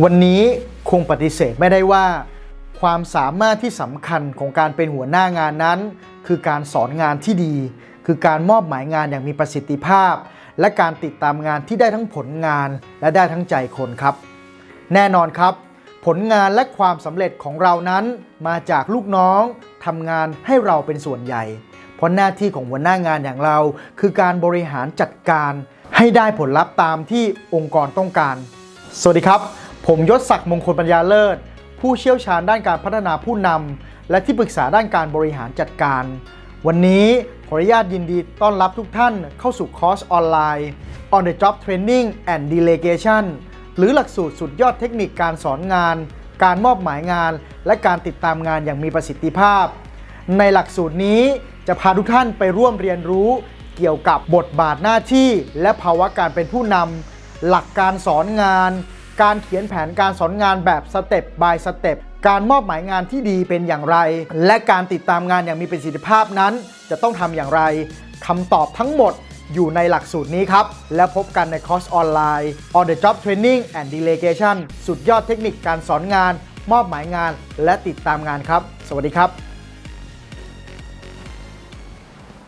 วันนี้คงปฏิเสธไม่ได้ว่า ความสามารถที่สำคัญของการเป็นหัวหน้างานนั้น คือการสอนงานที่ดี คือการมอบหมายงานอย่างมีประสิทธิภาพ และการติดตามงานที่ได้ทั้งผลงานและได้ทั้งใจคนครับ แน่นอนครับ ผลงานและความสำเร็จของเรานั้น มาจากลูกน้องทำงานให้เราเป็นส่วนใหญ่ เพราะหน้าที่ของหัวหน้างานอย่างเรา คือการบริหารจัดการ ให้ได้ผลลัพธ์ตามที่องค์กรต้องการ สวัสดีครับ ผมยศศักดิ์มงคลปัญญาเลิศ ผู้เชี่ยวชาญด้านการพัฒนาผู้นำและที่ปรึกษาด้านการบริหารจัดการ วันนี้ขออนุญาตยินดีต้อนรับทุกท่านเข้าสู่คอร์สออนไลน์ On the Job Training and Delegation หรือหลักสูตรสุดยอดเทคนิคการสอนงาน การมอบหมายงาน และการติดตามงานอย่างมีประสิทธิภาพ ในหลักสูตรนี้จะพาทุกท่านไปร่วมเรียนรู้ เกี่ยวกับบทบาทหน้าที่ และภาวะการเป็นผู้นำหลักการสอนงาน การเขียนแผนการสอนงานแบบสเต็ป by สเต็ป การมอบหมายงานที่ดีเป็นอย่างไร และการติดตามงานอย่างมีประสิทธิภาพนั้น จะต้องทำอย่างไรคำตอบทั้งหมดอยู่ในหลักสูตรนี้ครับ แล้วพบกันในคอร์สออนไลน์ On the Job Training and Delegation สุดยอดเทคนิคการสอนงาน มอบหมายงาน และติดตามงานครับ สวัสดีครับ